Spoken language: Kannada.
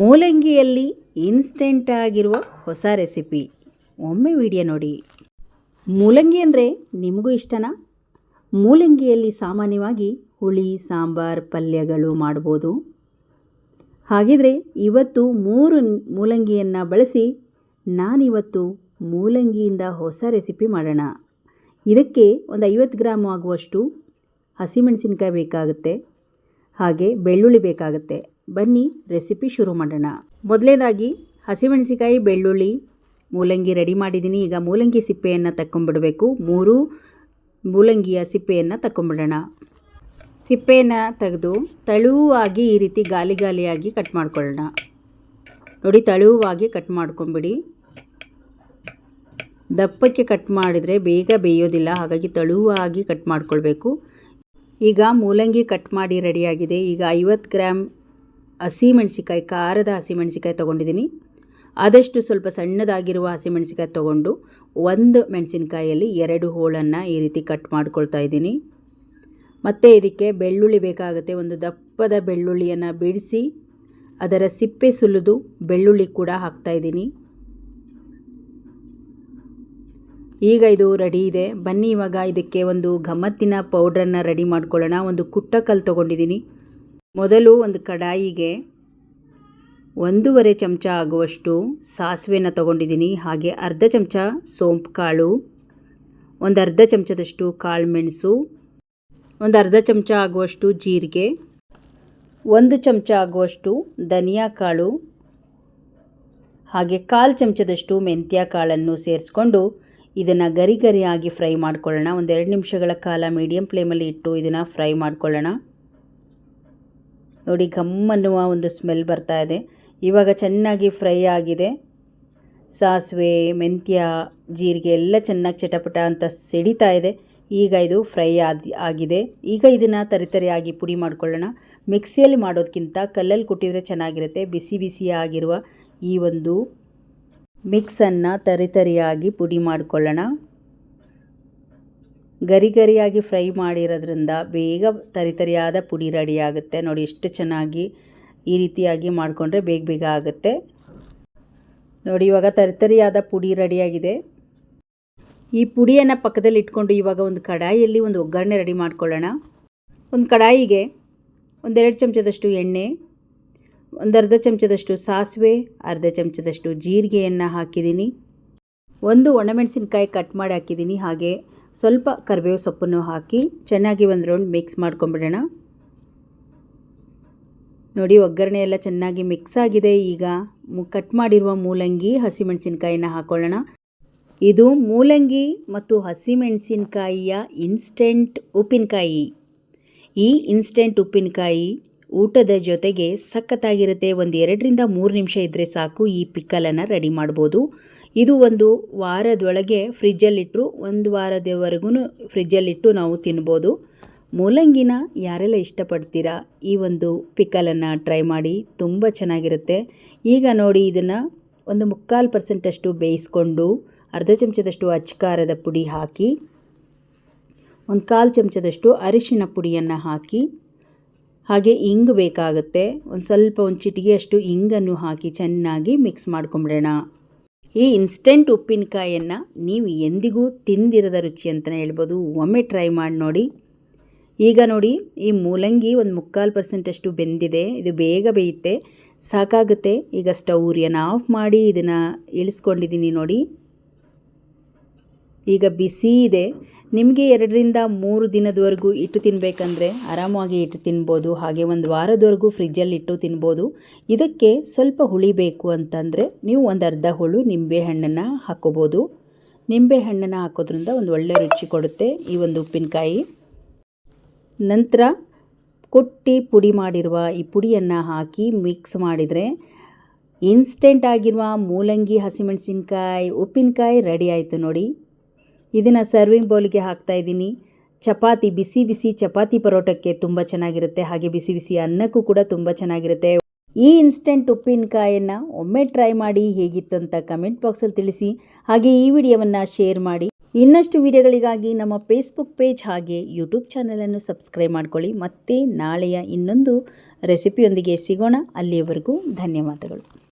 ಮೂಲಂಗಿಯಲ್ಲಿ ಇನ್ಸ್ಟೆಂಟ್ ಆಗಿರುವ ಹೊಸ ರೆಸಿಪಿ ಒಮ್ಮೆ ವಿಡಿಯೋ ನೋಡಿ. ಮೂಲಂಗಿ ಅಂದರೆ ನಿಮಗೂ ಇಷ್ಟನಾ? ಮೂಲಂಗಿಯಲ್ಲಿ ಸಾಮಾನ್ಯವಾಗಿ ಹುಳಿ, ಸಾಂಬಾರ್, ಪಲ್ಯಗಳು ಮಾಡ್ಬೋದು. ಹಾಗಿದ್ರೆ ಇವತ್ತು ಮೂರು ಮೂಲಂಗಿಯನ್ನು ಬಳಸಿ ನಾನಿವತ್ತು ಮೂಲಂಗಿಯಿಂದ ಹೊಸ ರೆಸಿಪಿ ಮಾಡೋಣ. ಇದಕ್ಕೆ ಒಂದು ಐವತ್ತು ಗ್ರಾಮ್ ಆಗುವಷ್ಟು ಹಸಿಮೆಣಸಿನ್ಕಾಯಿ ಬೇಕಾಗುತ್ತೆ. ಹಾಗೆ ಬೆಳ್ಳುಳ್ಳಿ ಬೇಕಾಗುತ್ತೆ. ಬನ್ನಿ ರೆಸಿಪಿ ಶುರು ಮಾಡೋಣ. ಮೊದಲೇದಾಗಿ ಹಸಿಮೆಣಸಿಕಾಯಿ ಬೆಳ್ಳುಳ್ಳಿ, ಮೂಲಂಗಿ ರೆಡಿ ಮಾಡಿದ್ದೀನಿ. ಈಗ ಮೂಲಂಗಿ ಸಿಪ್ಪೆಯನ್ನು ತಕ್ಕೊಂಬಿಡಬೇಕು. ಮೂರು ಮೂಲಂಗಿಯ ಸಿಪ್ಪೆಯನ್ನು ತಕ್ಕೊಂಬಿಡೋಣ. ಸಿಪ್ಪೆಯನ್ನು ತೆಗೆದು ತಳುವಾಗಿ ಈ ರೀತಿ ಗಾಲಿ ಗಾಲಿಯಾಗಿ ಕಟ್ ಮಾಡ್ಕೊಳ್ಳೋಣ. ನೋಡಿ, ತಳುವಾಗಿ ಕಟ್ ಮಾಡ್ಕೊಂಬಿಡಿ. ದಪ್ಪಕ್ಕೆ ಕಟ್ ಮಾಡಿದರೆ ಬೇಗ ಬೇಯೋದಿಲ್ಲ. ಹಾಗಾಗಿ ತಳುವಾಗಿ ಕಟ್ ಮಾಡ್ಕೊಳ್ಬೇಕು. ಈಗ ಮೂಲಂಗಿ ಕಟ್ ಮಾಡಿ ರೆಡಿಯಾಗಿದೆ. ಈಗ ಐವತ್ತು ಗ್ರಾಮ್ ಹಸಿಮೆಣಸಿಕಾಯಿ ಖಾರದ ಹಸಿಮೆಣಸಿಕಾಯಿ ತೊಗೊಂಡಿದ್ದೀನಿ. ಆದಷ್ಟು ಸ್ವಲ್ಪ ಸಣ್ಣದಾಗಿರುವ ಹಸಿಮೆಣಸಿಕಾಯಿ ತೊಗೊಂಡು ಒಂದು ಮೆಣಸಿನಕಾಯಲ್ಲಿ ಎರಡು ಹೋಳನ್ನು ಈ ರೀತಿ ಕಟ್ ಮಾಡ್ಕೊಳ್ತಾ ಇದ್ದೀನಿ. ಮತ್ತು ಇದಕ್ಕೆ ಬೆಳ್ಳುಳ್ಳಿ ಬೇಕಾಗುತ್ತೆ. ಒಂದು ದಪ್ಪದ ಬೆಳ್ಳುಳ್ಳಿಯನ್ನು ಬಿಡಿಸಿ ಅದರ ಸಿಪ್ಪೆ ಸುಲಿದು ಬೆಳ್ಳುಳ್ಳಿ ಕೂಡ ಹಾಕ್ತಾಯಿದ್ದೀನಿ ಈಗ ಇದು ರೆಡಿ ಇದೆ. ಬನ್ನಿ, ಇವಾಗ ಇದಕ್ಕೆ ಒಂದು ಗಮ್ಮತ್ತಿನ ಪೌಡ್ರನ್ನು ರೆಡಿ ಮಾಡ್ಕೊಳ್ಳೋಣ. ಒಂದು ಕುಟ್ಟಕಲ್ಲು ತೊಗೊಂಡಿದ್ದೀನಿ. ಮೊದಲು ಒಂದು ಕಡಾಯಿಗೆ ಒಂದೂವರೆ ಚಮಚ ಆಗುವಷ್ಟು ಸಾಸಿವೆನ ತೊಗೊಂಡಿದ್ದೀನಿ. ಹಾಗೆ ಅರ್ಧ ಚಮಚ ಸೋಂಪು ಕಾಳು ಒಂದು ಅರ್ಧ ಚಮಚದಷ್ಟು ಕಾಳು ಮೆಣಸು ಒಂದು ಅರ್ಧ ಚಮಚ ಆಗುವಷ್ಟು ಜೀರಿಗೆ, ಒಂದು ಚಮಚ ಆಗುವಷ್ಟು ಧನಿಯಾ ಕಾಳು ಹಾಗೆ ಕಾಲು ಚಮಚದಷ್ಟು ಮೆಂತ್ಯ ಕಾಳನ್ನು ಸೇರಿಸ್ಕೊಂಡು ಇದನ್ನು ಗರಿ ಗರಿಯಾಗಿ ಫ್ರೈ ಮಾಡ್ಕೊಳ್ಳೋಣ. ಒಂದೆರಡು ನಿಮಿಷಗಳ ಕಾಲ ಮೀಡಿಯಮ್ ಫ್ಲೇಮಲ್ಲಿ ಇಟ್ಟು ಇದನ್ನು ಫ್ರೈ ಮಾಡ್ಕೊಳ್ಳೋಣ. ನೋಡಿ ಗಮ್ಮನ್ನುವ ಒಂದು ಸ್ಮೆಲ್ ಬರ್ತಾ ಇದೆ. ಇವಾಗ ಚೆನ್ನಾಗಿ ಫ್ರೈ ಆಗಿದೆ. ಸಾಸಿವೆ, ಮೆಂತ್ಯ, ಜೀರಿಗೆ ಎಲ್ಲ ಚೆನ್ನಾಗಿ ಚಟಪಟ ಅಂತ ಸಿಡಿತಾ ಇದೆ. ಈಗ ಇದು ಫ್ರೈ ಆದ, ಆಗಿದೆ. ಈಗ ಇದನ್ನು ತರಿತರಿಯಾಗಿ ಪುಡಿ ಮಾಡ್ಕೊಳ್ಳೋಣ. ಮಿಕ್ಸಿಯಲ್ಲಿ ಮಾಡೋದಕ್ಕಿಂತ ಕಲ್ಲಲ್ಲಿ ಕುಟ್ಟಿದರೆ ಚೆನ್ನಾಗಿರುತ್ತೆ. ಬಿಸಿ ಬಿಸಿಯಾಗಿರುವ ಈ ಒಂದು ಮಿಕ್ಸನ್ನು ತರಿತರಿಯಾಗಿ ಪುಡಿ ಮಾಡಿಕೊಳ್ಳೋಣ. ಗರಿ ಗರಿಯಾಗಿ ಫ್ರೈ ಮಾಡಿರೋದ್ರಿಂದ ಬೇಗ ತರಿತರಿಯಾದ ಪುಡಿ ರೆಡಿ ಆಗುತ್ತೆ ನೋಡಿ ಎಷ್ಟು ಚೆನ್ನಾಗಿ ಈ ರೀತಿಯಾಗಿ ಮಾಡಿಕೊಂಡ್ರೆ ಬೇಗ ಬೇಗ ಆಗುತ್ತೆ. ನೋಡಿ ಇವಾಗ ತರಿತರಿಯಾದ ಪುಡಿ ರೆಡಿಯಾಗಿದೆ. ಈ ಪುಡಿಯನ್ನು ಪಕ್ಕದಲ್ಲಿ ಇಟ್ಕೊಂಡು ಇವಾಗ ಒಂದು ಕಡಾಯಿಯಲ್ಲಿ ಒಂದು ಒಗ್ಗರಣೆ ರೆಡಿ ಮಾಡ್ಕೊಳ್ಳೋಣ. ಒಂದು ಕಡಾಯಿಗೆ ಒಂದೆರಡು ಚಮಚದಷ್ಟು ಎಣ್ಣೆ ಒಂದು ಅರ್ಧ ಚಮಚದಷ್ಟು ಸಾಸಿವೆ, ಅರ್ಧ ಚಮಚದಷ್ಟು ಜೀರಿಗೆಯನ್ನು ಹಾಕಿದ್ದೀನಿ. ಒಂದು ಒಣಮೆಣಸಿನ್ಕಾಯಿ ಕಟ್ ಮಾಡಿ ಹಾಕಿದ್ದೀನಿ. ಹಾಗೆ ಸ್ವಲ್ಪ ಕರಿಬೇವು ಸೊಪ್ಪನ್ನು ಹಾಕಿ ಚೆನ್ನಾಗಿ ಒಂದು ರೌಂಡ್ ಮಿಕ್ಸ್ ಮಾಡ್ಕೊಂಬಿಡೋಣ. ನೋಡಿ, ಒಗ್ಗರಣೆ ಎಲ್ಲ ಚೆನ್ನಾಗಿ ಮಿಕ್ಸ್ ಆಗಿದೆ. ಈಗ ಕಟ್ ಮಾಡಿರುವ ಮೂಲಂಗಿ, ಹಸಿಮೆಣಸಿನ್ಕಾಯಿನ ಹಾಕೊಳ್ಳೋಣ. ಇದು ಮೂಲಂಗಿ ಮತ್ತು ಹಸಿಮೆಣಸಿನ್ಕಾಯಿಯ ಇನ್ಸ್ಟೆಂಟ್ ಉಪ್ಪಿನಕಾಯಿ. ಈ ಇನ್ಸ್ಟೆಂಟ್ ಉಪ್ಪಿನಕಾಯಿ ಊಟದ ಜೊತೆಗೆ ಸಖತ್ತಾಗಿರುತ್ತೆ. ಒಂದು ಎರಡರಿಂದ ಮೂರು ನಿಮಿಷ ಇದ್ದರೆ ಸಾಕು ಈ ಪಿಕ್ಕಲನ್ನು ರೆಡಿ ಮಾಡ್ಬೋದು. ಇದು ಒಂದು ವಾರದೊಳಗೆ ಫ್ರಿಜ್ಜಲ್ಲಿಟ್ಟರು ಒಂದು ವಾರದವರೆಗೂ ಫ್ರಿಜ್ಜಲ್ಲಿಟ್ಟು ನಾವು ತಿನ್ಬೋದು. ಮೂಲಂಗಿನ ಯಾರೆಲ್ಲ ಇಷ್ಟಪಡ್ತೀರಾ? ಈ ಒಂದು ಪಿಕ್ಕಲನ್ನು ಟ್ರೈ ಮಾಡಿ, ತುಂಬ ಚೆನ್ನಾಗಿರುತ್ತೆ. ಈಗ ನೋಡಿ ಇದನ್ನು ಒಂದು ಮುಕ್ಕಾಲು ಪರ್ಸೆಂಟಷ್ಟು ಬೇಯಿಸ್ಕೊಂಡು, ಅರ್ಧ ಚಮಚದಷ್ಟು ಅಚ್ಕಾರದ ಪುಡಿ ಹಾಕಿ, ಒಂದು ಕಾಲು ಚಮಚದಷ್ಟು ಅರಿಶಿನ ಪುಡಿಯನ್ನು ಹಾಕಿ ಹಾಗೆ ಇಂಗ್ ಬೇಕಾಗುತ್ತೆ. ಒಂದು ಸ್ವಲ್ಪ ಒಂದು ಚಿಟಿಗೆಯಷ್ಟು ಇಂಗನ್ನು ಹಾಕಿ ಚೆನ್ನಾಗಿ ಮಿಕ್ಸ್ ಮಾಡ್ಕೊಂಬಿಡೋಣ. ಈ ಇನ್ಸ್ಟೆಂಟ್ ಉಪ್ಪಿನಕಾಯನ್ನು ನೀವು ಎಂದಿಗೂ ತಿಂದಿರದ ರುಚಿ ಅಂತಲೇ ಹೇಳ್ಬೋದು. ಒಮ್ಮೆ ಟ್ರೈ ಮಾಡಿ ನೋಡಿ. ಈಗ ನೋಡಿ, ಈ ಮೂಲಂಗಿ ಒಂದು ಮುಕ್ಕಾಲು ಪರ್ಸೆಂಟಷ್ಟು ಬೆಂದಿದೆ. ಇದು ಬೇಗ ಬೇಯುತ್ತೆ. ಸಾಕಾಗುತ್ತೆ. ಈಗ ಸ್ಟವ್ ಉರಿಯನ್ನು ಆಫ್ ಮಾಡಿ ಇದನ್ನು ಇಳಿಸ್ಕೊಂಡಿದ್ದೀನಿ ನೋಡಿ. ಈಗ ಬಿಸಿ ಇದೆ. ನಿಮಗೆ ಎರಡರಿಂದ ಮೂರು ದಿನದವರೆಗೂ ಇಟ್ಟು ತಿನ್ನಬೇಕಂದ್ರೆ ಆರಾಮಾಗಿ ಇಟ್ಟು ತಿನ್ಬೋದು. ಹಾಗೆ ಒಂದು ವಾರದವರೆಗೂ ಫ್ರಿಜ್ಜಲ್ಲಿ ಇಟ್ಟು ತಿನ್ಬೋದು. ಇದಕ್ಕೆ ಸ್ವಲ್ಪ ಹುಳಿ ಬೇಕು ಅಂತಂದರೆ ನೀವು ಒಂದು ಅರ್ಧ ಹುಳು ನಿಂಬೆಹಣ್ಣನ್ನು ಹಾಕ್ಕೋಬೋದು ನಿಂಬೆಹಣ್ಣನ್ನು ಹಾಕೋದ್ರಿಂದ ಒಂದು ಒಳ್ಳೆ ರುಚಿ ಕೊಡುತ್ತೆ ಈ ಒಂದು ಉಪ್ಪಿನಕಾಯಿ. ನಂತರ ಕುಟ್ಟಿ ಪುಡಿ ಮಾಡಿರುವ ಈ ಪುಡಿಯನ್ನು ಹಾಕಿ ಮಿಕ್ಸ್ ಮಾಡಿದರೆ ಇನ್ಸ್ಟೆಂಟ್ ಆಗಿರುವ ಮೂಲಂಗಿ, ಹಸಿಮೆಣಸಿನ್ಕಾಯಿ, ಉಪ್ಪಿನಕಾಯಿ ರೆಡಿ ಆಯಿತು ನೋಡಿ. ಇದನ್ನು ಸರ್ವಿಂಗ್ ಬೌಲಿಗೆ ಹಾಕ್ತಾ ಇದ್ದೀನಿ. ಚಪಾತಿ, ಬಿಸಿ ಬಿಸಿ ಚಪಾತಿ ಪರೋಟಕ್ಕೆ ತುಂಬ ಚೆನ್ನಾಗಿರುತ್ತೆ. ಹಾಗೆ ಬಿಸಿ ಬಿಸಿ ಅನ್ನಕ್ಕೂ ಕೂಡ ತುಂಬ ಚೆನ್ನಾಗಿರುತ್ತೆ. ಈ ಇನ್ಸ್ಟೆಂಟ್ ಉಪ್ಪಿನಕಾಯನ್ನು ಒಮ್ಮೆ ಟ್ರೈ ಮಾಡಿ ಹೇಗಿತ್ತು ಅಂತ ಕಮೆಂಟ್ ಬಾಕ್ಸಲ್ಲಿ ತಿಳಿಸಿ. ಹಾಗೆ ಈ ವಿಡಿಯೋವನ್ನು ಶೇರ್ ಮಾಡಿ. ಇನ್ನಷ್ಟು ವಿಡಿಯೋಗಳಿಗಾಗಿ ನಮ್ಮ ಫೇಸ್ಬುಕ್ ಪೇಜ್ ಹಾಗೆ ಯೂಟ್ಯೂಬ್ ಚಾನಲನ್ನು ಸಬ್ಸ್ಕ್ರೈಬ್ ಮಾಡ್ಕೊಳ್ಳಿ. ಮತ್ತೆ ನಾಳೆಯ ಇನ್ನೊಂದು ರೆಸಿಪಿಯೊಂದಿಗೆ ಸಿಗೋಣ. ಅಲ್ಲಿಯವರೆಗೂ ಧನ್ಯವಾದಗಳು.